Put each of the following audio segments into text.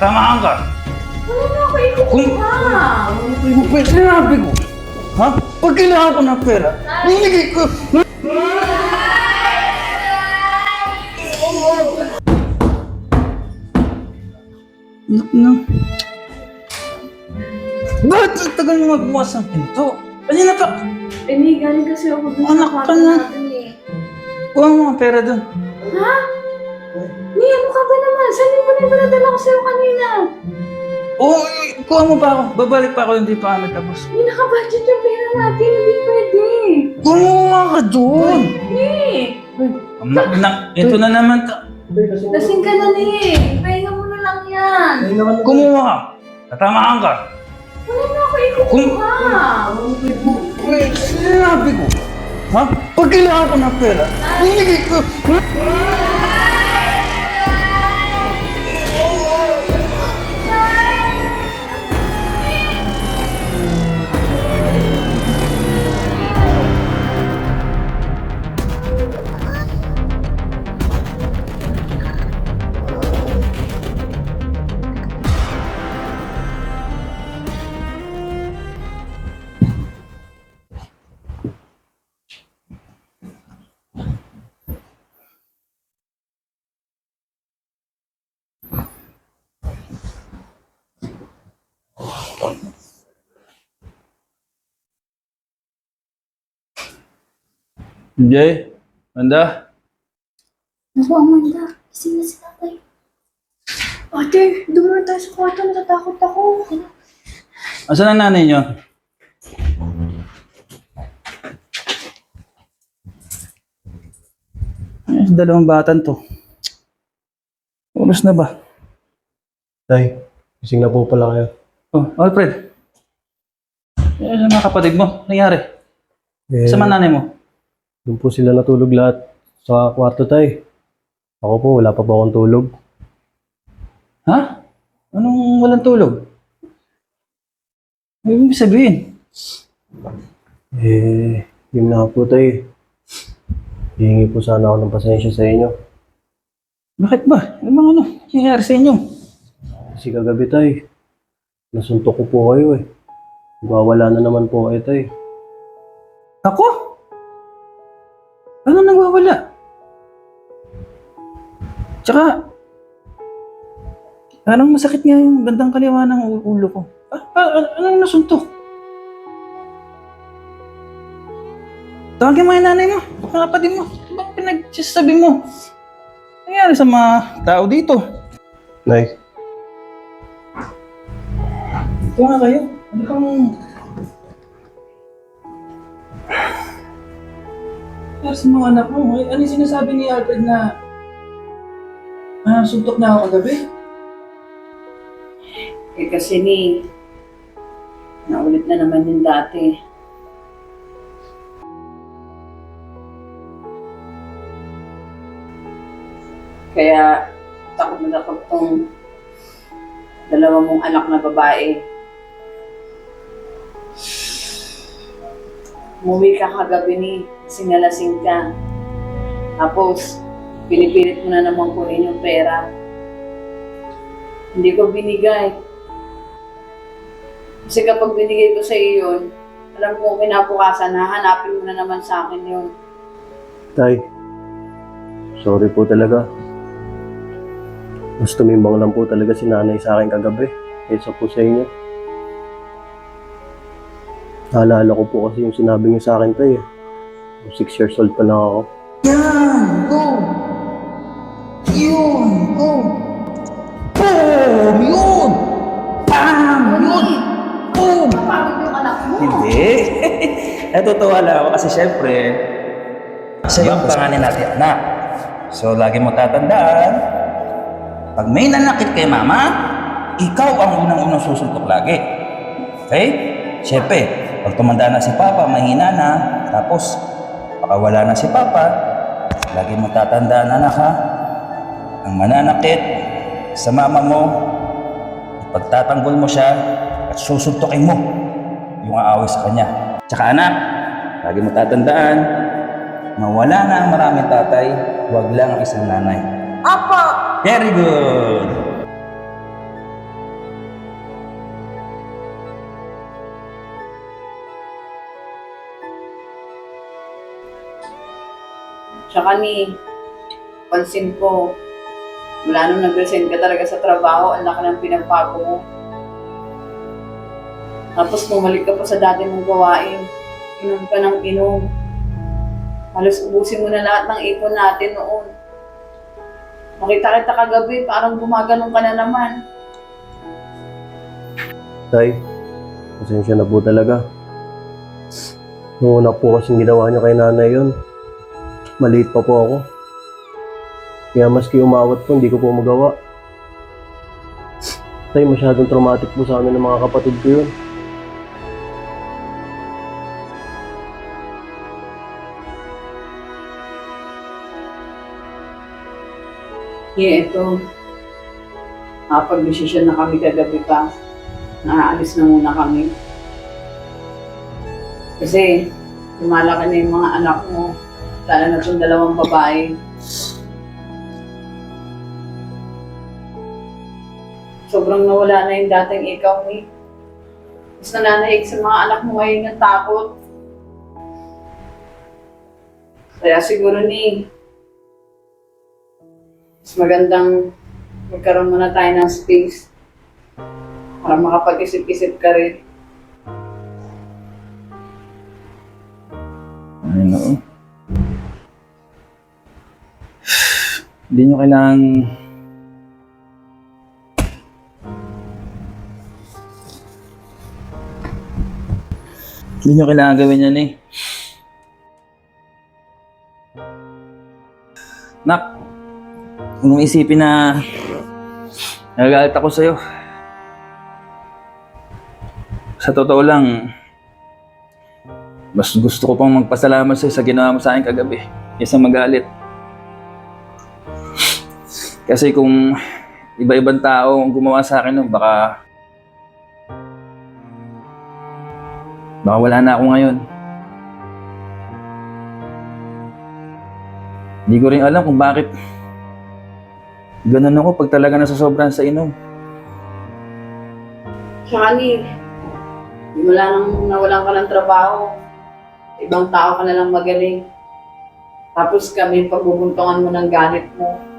Tatamaan ka. Wala na ako ikukuha. Kung pwede sinabi ko, ha? Pag kailangan ko ng pera, binigay ko. Anak na. Bakit ang tagal mo magbukas ng pinto? Kanina pa. Eh, Ni, galing kasi ako dun Anak sa ka kwarto na. natin eh. Kuha mo ang pera doon. Ha? Ni, ano ka ba naman? Saan mo na yung pinadala ko sa'yo kanina? Oo, eh, kuha mo pa ako. Babalik pa ako, hindi pa kami tapos. Ni, nakabudget yung pera natin. Hindi pwede. Kumuha ka doon. Ni, Anak na, ito na naman. ta- lasing ka na ni. Pahinga mo na lang yan. Kumuha ka. Tatamaan ka. Wala na ako ikukuha. Wait, sinabi ko. Ha? Pag kailangan ko ng pera, binigay ko. Jay, Manda, Naku, Amanda. Gising na si tatay. Ate, dumulong tayo sa kwarto. Natatakot ako. asan ang nanay niyo? Eh, dalawang batan to. Oras na ba? Tay, gising na po pala kayo. Oh, Alfred. Eh, sa mga kapatid mo, nangyari? Eh, Sa mga nanay mo? doon po sila natulog lahat sa kwarto, tay. Ako po, wala pa po akong tulog. Ha? Anong walang tulog? Ano ibig sabihin? Eh, yun nga po, tay. Hihingi po sana ako ng pasensya sa inyo. Bakit ba? Ano mga ano? Nangyayari sa inyo? Kasi kagabi, tay, nasuntok ko po kayo eh. Wawala na naman po kayo, tay. Ako? Ano nagwawala? Tsaka, parang masakit nga yung bandang kaliwa ng u- ulo ko. Ah, ah, ah, anong nasuntok? Tawagin mo yung nanay mo, mga kapatid mo. Bakit pinagsasabi mo? Nangyari sa mga tao dito. Nay, Ito nga kayo. Ano kang... Pero sa mga anak mo, eh, ano yung sinasabi ni Alfred na ah, suntok na ako kagabi? Eh kasi ni, naulit na naman yung dati. Kaya takot na takot tong dalawa mong anak na babae. Umuwi ka kagabi ni, sinalasing ka. Tapos, pinipilit mo na naman kunin yung pera. Hindi ko binigay. Kasi kapag binigay ko sa iyo alam ko kinabukasan, hahanapin mo na naman sa akin yun. tay. Sorry po talaga. Mas tumimbang lang po talaga si nanay sa akin kagabi. Kaysa po sa inyo. Naalala ko po kasi yung sinabi niyo sa akin, tay. eh. Six years old pa lang ako. Yan! Go! Yun! Go! Boom! Yun! Bam! Yun! Boom! Napagod yung anak mo. Hindi. Natutuwa lang ako kasi syempre, siya yung panganin natin anak. So, lagi mo tatandaan, pag may nanakit kay mama, ikaw ang unang-unang susuntok lagi. Okay? Syempre, pag tumanda na si papa, mahina na, tapos baka wala na si papa, lagi mo tatandaan anak ha, ang mananakit sa mama mo, pagtatanggol mo siya at susuntokin mo yung aaway sa kanya. Tsaka anak, lagi mo tatandaan, mawala na ang maraming tatay, huwag lang ang isang nanay. Apo! Very good! Tsaka ni, pansin ko, mula nung nag-resign ka talaga sa trabaho, ang laki ng pinagpago mo. Tapos bumalik ka pa sa dati mong gawain. Inom ka ng inom. Halos ubusin mo na lahat ng ipon natin noon. Makita kita kagabi, parang gumaganon ka na naman. Tay, pasensya na po talaga. Noong una po kasing ginawa niyo kay nanay yun, maliit pa po ako. Kaya maski umawat po, hindi ko po magawa. Tay, masyadong traumatic po sa amin ng mga kapatid ko yun. Yeah, ito. Nakapag-desisyon na kami kagabi pa. Naaalis na muna kami. Kasi, lumalaki na yung mga anak mo. Lalo na itong dalawang babae. Sobrang nawala na yung dating ikaw ni. Mas nananaig sa mga anak mo ngayon ng takot. Kaya siguro ni, mas magandang magkaroon muna tayo ng space para makapag-isip-isip ka rin. Ayun oo. Hindi nyo kailangang... Hindi nyo kailangan gawin yan eh. Nak, huwag mong isipin na nagagalit ako sa'yo. Sa totoo lang, mas gusto ko pang magpasalamat sa'yo sa ginawa mo sa akin kagabi kaysa magalit. Kasi kung iba-ibang tao ang gumawa sa akin nun, baka baka wala na ako ngayon. Hindi ko rin alam kung bakit ganun ako pag talaga nasasobran sa inom. Tsaka ni, wala nang nawalan ka ng trabaho. Ibang tao ka na lang magaling. Tapos kami, pagbubuntungan mo ng galit mo.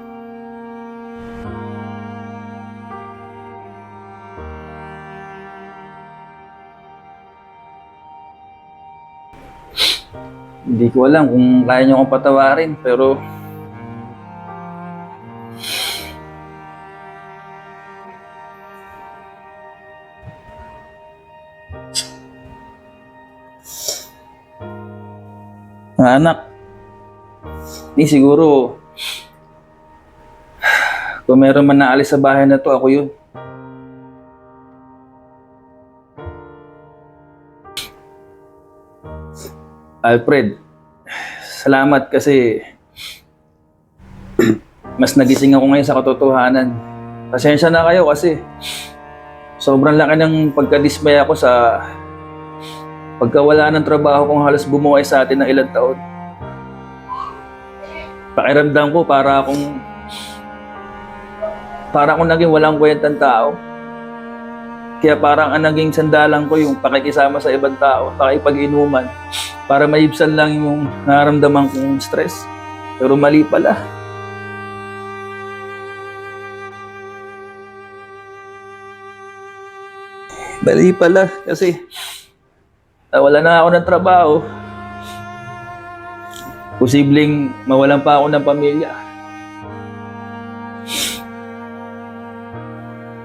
Hindi ko alam kung kaya niyo akong patawarin, pero... Anak, di siguro, kung meron man naalis sa bahay na to, ako yun. Alfred, salamat kasi mas nagising ako ngayon sa katotohanan. Pasensya na kayo kasi sobrang laki ng pagkadismay ako sa pagkawala ng trabaho kong halos bumuhay sa atin ng ilang taon. Pakiramdam ko para akong para akong naging walang kwentang tao. Kaya parang ang naging sandalan ko yung pakikisama sa ibang tao, pakipag-inuman, para maibsan lang yung nararamdaman kong stress. Pero mali pala. Mali pala kasi wala na ako ng trabaho. Posibleng mawalan pa ako ng pamilya.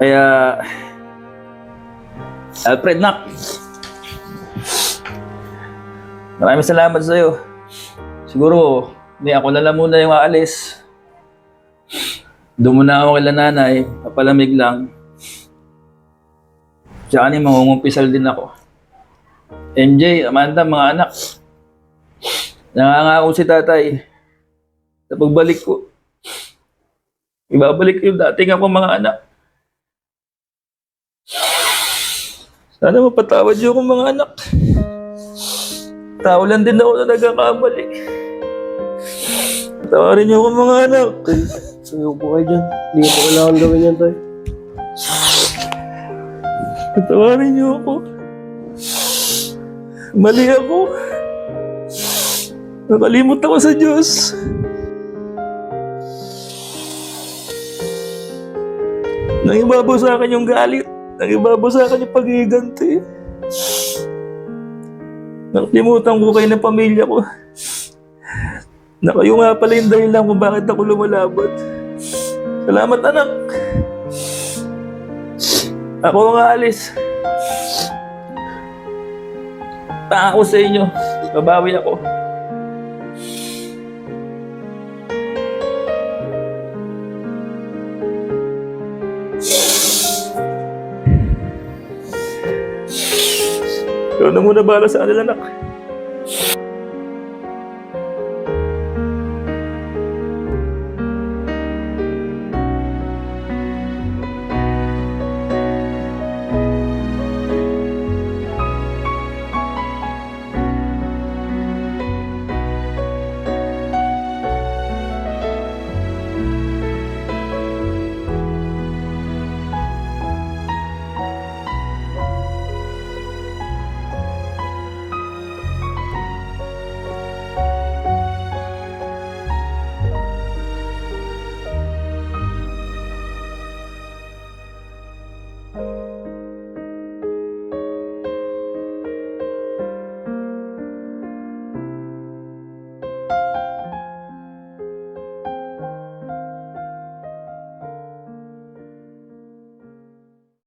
Kaya Alfred, nak. Maraming salamat sa iyo. Siguro, hindi ako na lang muna yung aalis. Doon muna ako kay nanay, papalamig lang. Tsaka ni mangungumpisal din ako. MJ, Amanda, mga anak. Nangangako si tatay. Sa pagbalik ko, ibabalik yung dating ako mga anak. Sana mapatawad yung akong mga anak. Tao lang din ako na nagkakamali. Tawarin niyo akong mga anak. Sayo po kayo dyan. Hindi ko kailangan gawin yan, Tay. Tawarin niyo ako. Mali ako. Nakalimot ako sa Diyos. Nangibabaw sa akin yung galit. Nangibabaw sa akin yung pag-iiganti. Nakalimutan ko kayo ng pamilya ko. Na kayo nga pala yung dahilan kung bakit ako lumalaban. Salamat anak. Ako ang aalis. Pangako sa inyo. Babawi ako. Na muna bala sa anak.